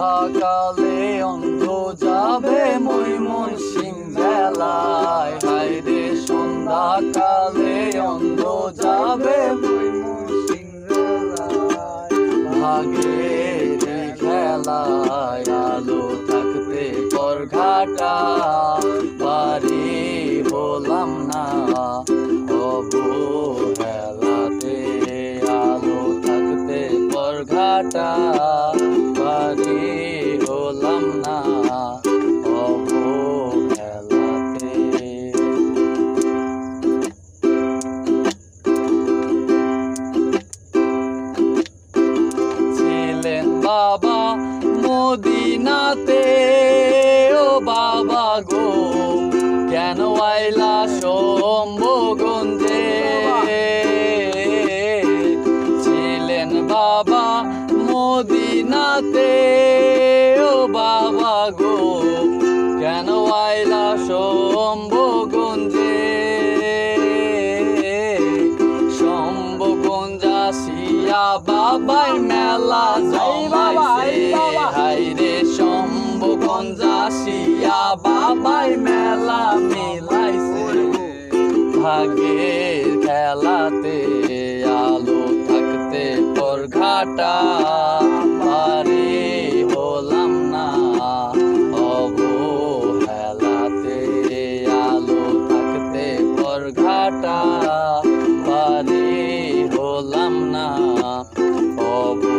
সন্ধ্যাকালে অন্ধ যাবে মৈমন সিং জেলায় হায় রে, সন্ধ্যাকালে অন্ধ যাবে মৈমন সিং ভাগের এই খেলায় আলো থাকতে পর ঘাটা। বাড়ি হলাম না, অবহেলাতে আলো থাকতে পর ঘাটা। মদিনাতে, ও বাবা গো, কেন আইলা শম্ভগঞ্জে? ছিলেন বাবা মদিনাতে, ও বাবা গো, কেন আইলা শম্ভগঞ্জে? ভাগের খেলাতে আলো থাকতে পর ঘাটা পারে হলাম না। অবহেলাতে আলো থাকতে পর ঘাটা পারে হলাম না। অবহেলাতে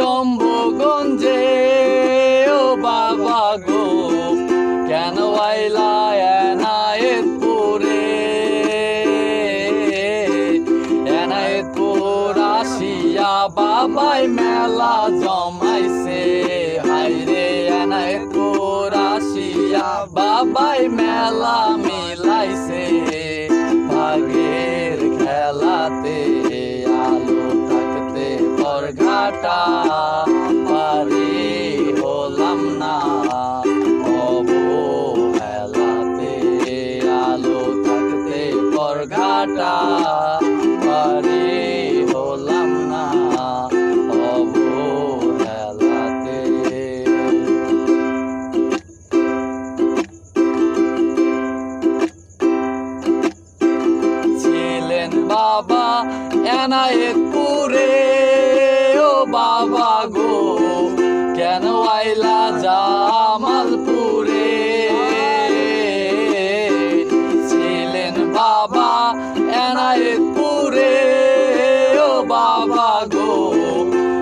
শম্ভুগঞ্জে ও বাবা গো, কেন আইলা এনায়েতপুরে? এনায়েতপুর আসিয়া বাবাই মেলা জমাইছে। হাইরে এনায়েতপুর আসিয়া বাবাই মেলা মিলাইছে। ভাগের খেলাতে আলো থাকতে পর ঘাটা বাবা এনায়েতপুরে ও বাবা গো, কেন আইলা জামালপুরে? ছিলেন বাবা এনায়েতপুরে ও বাবা গো,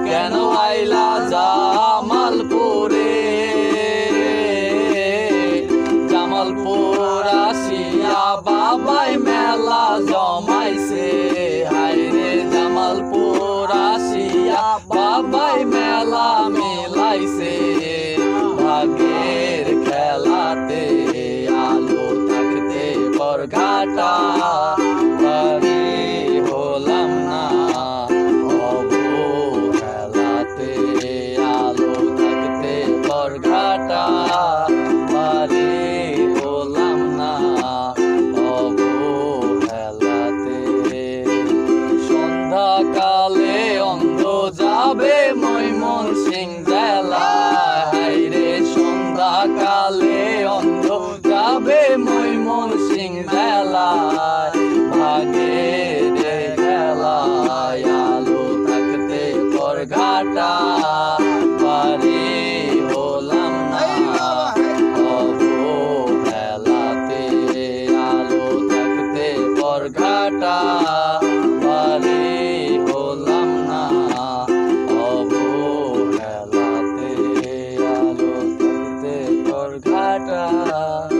কেন আইলা জামালপুরে? জামালপুর আসিয়া বাবাই মেলা জমাইছে বাবাই মেলা। যাবে better.